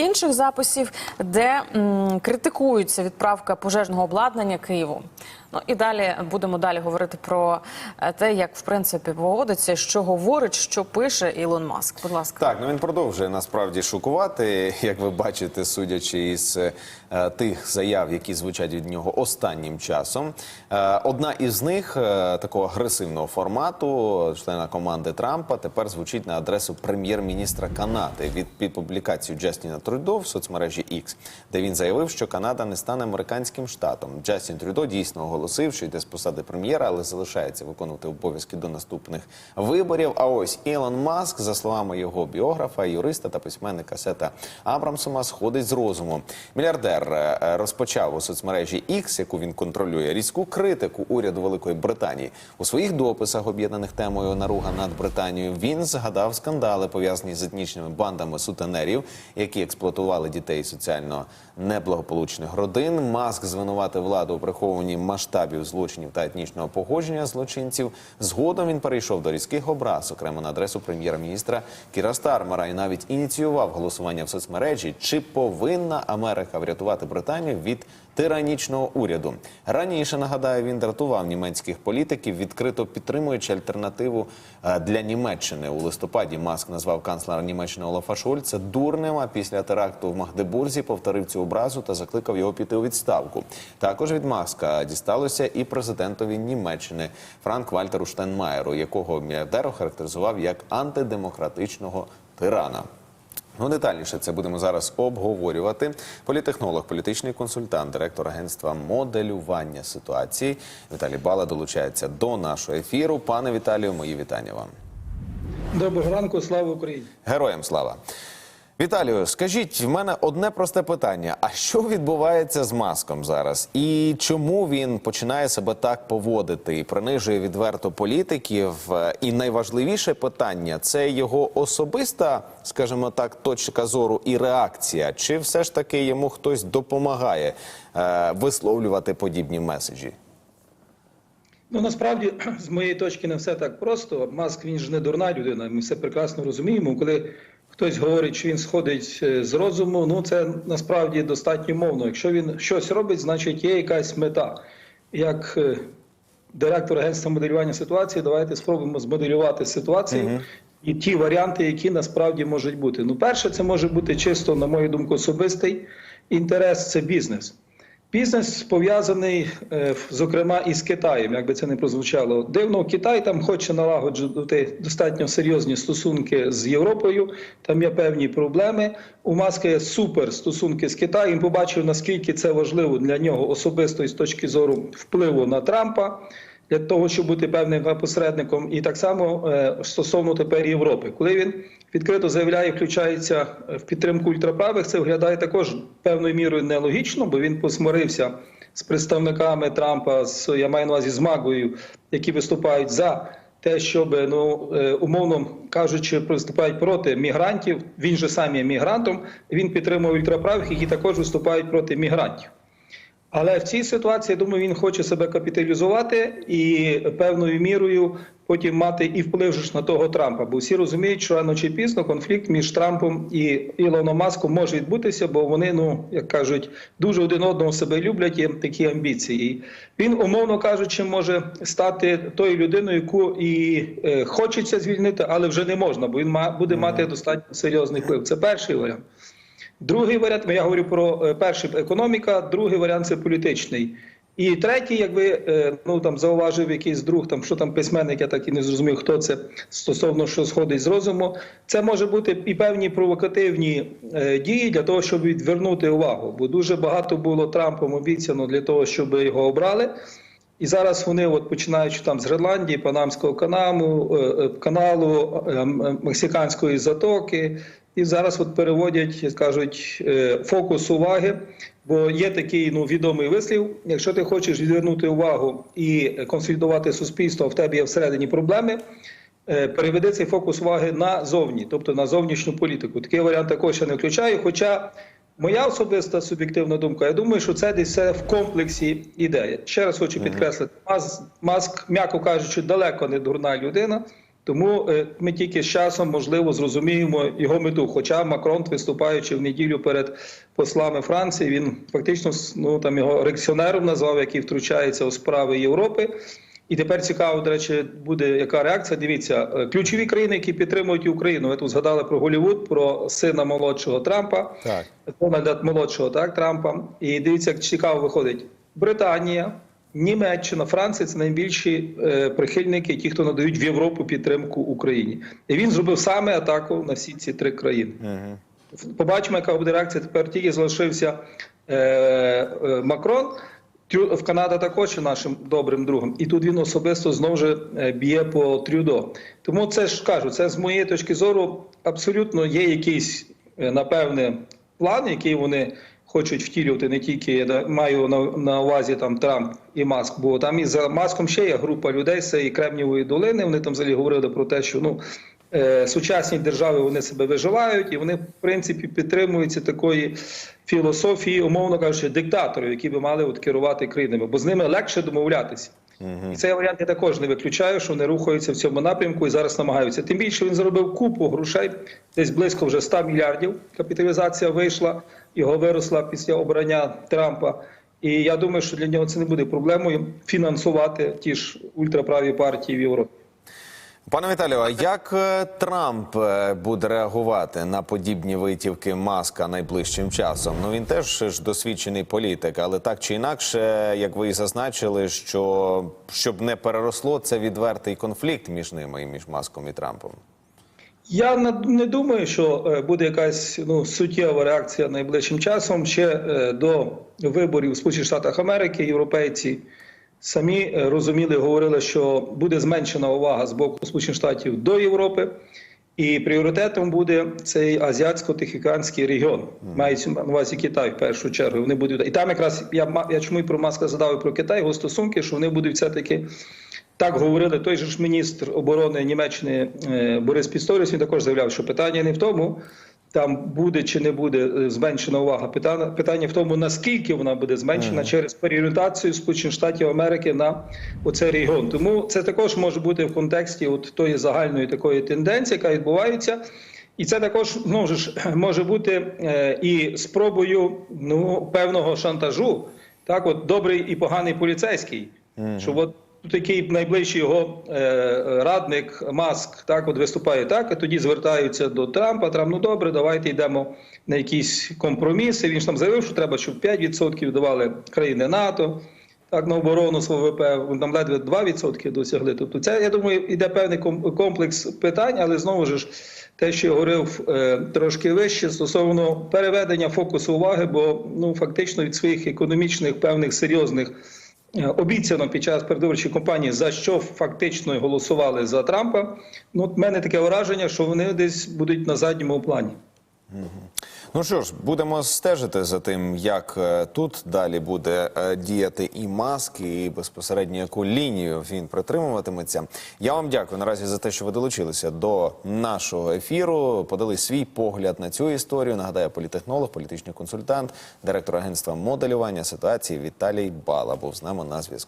інших записів, де м, критикується відправка пожежного обладнання Києву. Ну і далі будемо далі говорити про е, те, як в принципі поводиться, що говорить, що пише Ілон Маск. Будь ласка. Так, ну він продовжує насправді шокувати, як ви бачите, судячи із е, тих заяв, які звучать від нього останнім часом. Е, одна із них е, такого агресивного формату, члена команди Трампа, тепер звучить на адресу прем'єр-міністра Канади від під публікацію Джастіна Трюдо в соцмережі X, де він заявив, що Канада не стане американським штатом. Джастін Трюдо дійсно оголосив, що йде з посади прем'єра, але залишається виконувати обов'язки до наступних виборів. А ось Ілон Маск, за словами його біографа, юриста та письменника Сета Абрамсома, сходить з розуму. Мільярдер е, розпочав у соцмережі X, яку він контролює, різку критику уряду Великої Британії у своїх дописах, об'єднаних темою наруга над Британією. Він згадав скандали, пов'язані з етнічними бандами сутенерів, які експлуатували дітей соціально неблагополучних родин. Маск звинуватив владу у прихованні масштабів злочинів та етнічного погодження злочинців. Згодом він перейшов до різких образ, окремо на адресу прем'єр-міністра Кіра Стармера, і навіть ініціював голосування в соцмережі, чи повинна Америка врятувати Британію від тиранічного уряду. Раніше нагадаю, він дратував німецьких політиків, відкрито підтримуючи альтернативу е, для Німеччини. У листопаді Маск назвав канцлера Німеччини Олафа Шольца дурним. А після теракту в Магдебурзі повторив цю образу та закликав його піти у відставку. Також від Маска дісталося і президентові Німеччини Франк Вальтеру Штайнмаєру, якого мільярдер охарактеризував як антидемократичного тирана. Ну, детальніше це будемо зараз обговорювати. Політехнолог, політичний консультант, директор агентства моделювання ситуації Віталій Бала долучається до нашого ефіру. Пане Віталію, мої вітання вам. Доброго ранку, слава Україні. Героям слава. Віталію, скажіть, в мене одне просте питання: а що відбувається з маском зараз? І чому він починає себе так поводити і принижує відверто політиків? І найважливіше питання це його особиста, скажімо так, точка зору і реакція, чи все ж таки йому хтось допомагає е, висловлювати подібні меседжі? Ну насправді, з моєї точки, не все так просто. Маск він ж не дурна людина. Ми все прекрасно розуміємо. Коли хтось говорить, що він сходить е, з розуму, ну це насправді достатньо мовно. Якщо він щось робить, значить є якась мета. Як е, директор агентства моделювання ситуації, давайте спробуємо змоделювати ситуацію. І ті варіанти, які насправді можуть бути. Ну, перше, це може бути чисто, на мою думку, особистий інтерес це бізнес. Бізнес пов'язаний, е, зокрема, із Китаєм, як би це не прозвучало. Дивно, Китай там хоче налагоджувати достатньо серйозні стосунки з Європою. Там є певні проблеми. У Маска є супер стосунки з Китаєм. Побачив, наскільки це важливо для нього особисто і з точки зору впливу на Трампа. Для того щоб бути певним посередником, і так само е, стосовно тепер Європи, коли він відкрито заявляє, включається в підтримку ультраправих, це виглядає також певною мірою нелогічно, бо він посмирився з представниками Трампа, з я маю на увазі з Магою, які виступають за те, щоб ну е, умовно кажучи, виступають проти мігрантів. Він же сам є мігрантом. Він підтримує ультраправих, які також виступають проти мігрантів. Але в цій ситуації, я думаю, він хоче себе капіталізувати і певною мірою потім мати і вплив ж на того Трампа. Бо всі розуміють, що рано чи пізно конфлікт між Трампом і Ілоном Маском може відбутися, бо вони, ну як кажуть, дуже один одного себе люблять і такі амбіції. І Він, умовно кажучи, може стати тою людиною, яку і е, хочеться звільнити, але вже не можна, бо він буде мати достатньо серйозний вплив. Це перший варіант. Другий варіант, я говорю про е, перший економіка, другий варіант це політичний. І третій, якби ну там зауважив якийсь друг, там що там письменник, я так і не зрозумів, хто це стосовно що сходить з розуму. Це може бути і певні провокативні е, дії для того, щоб відвернути увагу. Бо дуже багато було Трампом обіцяно для того, щоб його обрали. І зараз вони, от починаючи там з Гренландії, Панамського каналу, е, каналу е, Мексиканської затоки, і зараз от переводять, кажуть, е, фокус уваги. Бо є такий ну відомий вислів: якщо ти хочеш відвернути увагу і консолідувати суспільство, в тебе є всередині проблеми. е, Переведи цей фокус уваги назовні, тобто на зовнішню політику. Такий варіант також я не включаю. Хоча моя особиста суб'єктивна думка, я думаю, що це десь все в комплексі ідея. Ще раз хочу підкреслити, Маск, м'яко кажучи, далеко не дурна людина. Тому е, ми тільки з часом можливо зрозуміємо його мету. Хоча Макрон, виступаючи в неділю перед послами Франції, він фактично ну там його реакціонером назвав, який втручається у справи Європи. І тепер цікаво, до речі, буде яка реакція. Дивіться, е, ключові країни, які підтримують Україну. Ви тут згадали про Голівуд, про сина молодшого Трампа, Так. Дональда молодшого, так Трампа. І дивіться, як цікаво виходить. Британія, Німеччина, Франція це найбільші е, прихильники, ті, хто надають в Європу підтримку Україні. І він зробив саме атаку на всі ці три країни. Побачимо, яка буде реакція. Тепер тільки залишився е, е, Макрон. Трю- В Канада також є нашим добрим другом, і тут він особисто знову ж е, б'є по Трюдо. Тому це ж кажу, це з моєї точки зору абсолютно є якийсь е, напевне план, який вони хочуть втілювати не тільки я маю на, на увазі там Трамп і Маск, бо там і за Маском ще є група людей з і Кремнівої долини. Вони там взагалі говорили про те, що ну е, сучасні держави вони себе виживають, і вони в принципі підтримуються такої філософії, умовно кажучи, диктаторів, які би мали от керувати країнами, бо з ними легше домовлятися. І цей варіант я також не виключаю, що вони рухаються в цьому напрямку і зараз намагаються. Тим більше він заробив купу грошей, десь близько вже 100 мільярдів. Капіталізація вийшла, його виросла після обрання Трампа. І я думаю, що для нього це не буде проблемою фінансувати ті ж ультраправі партії в Європі. Пане Віталію, а як е, Трамп е, буде реагувати на подібні витівки маска найближчим часом? Ну він теж ж досвідчений політик, але так чи інакше, як ви і зазначили, що щоб не переросло це відвертий конфлікт між ними і між маском і Трампом. Я не думаю, що е, буде якась ну, суттєва реакція найближчим часом. Ще до виборів в Сполучених Штатах Америки європейці самі е, розуміли, говорили, що буде зменшена увага з боку Сполучених Штатів до Європи, і пріоритетом буде цей азіатсько-тихоокеанський регіон. Мається на увазі Китай в першу чергу. Вони будуть і там якраз я я чому і про Маска задав і про Китай його стосунки, що вони будуть все таки. Так говорили той же ж міністр оборони Німеччини е, Борис Пісторіс. Він також заявляв, що питання не в тому, там буде чи не буде е, зменшена увага. Питання, питання в тому, наскільки вона буде зменшена через переорієнтацію Сполучених Штатів Америки на оцей регіон. Тому це також може бути в контексті от тої загальної такої тенденції, яка відбувається. І це також знову ж може бути е, і спробою ну певного шантажу. Так, от добрий і поганий поліцейський, що от такий найближчий його е, радник Маск так от виступає так, а тоді звертаються до Трампа. Трамп, ну добре, давайте йдемо на якісь компроміси. Він ж там заявив, що треба, щоб 5% давали країни НАТО. Так, на оборону свого ВВП там ледве 2% досягли. Тобто, це я думаю, іде певний комплекс питань, але знову ж те, що я говорив е, трошки вище стосовно переведення фокусу уваги, бо ну фактично від своїх економічних певних серйозних е, обіцянок під час передвиборчої кампанії, за що фактично голосували за Трампа. Ну, от мене таке враження, що вони десь будуть на задньому плані. Ну що ж, будемо стежити за тим, як е, тут далі буде е, діяти і маск, і безпосередньо яку лінію він притримуватиметься. Я вам дякую наразі за те, що ви долучилися до нашого ефіру. Подали свій погляд на цю історію. Нагадаю, політехнолог, політичний консультант, директор агентства моделювання ситуації Віталій Бала був з нами на зв'язку.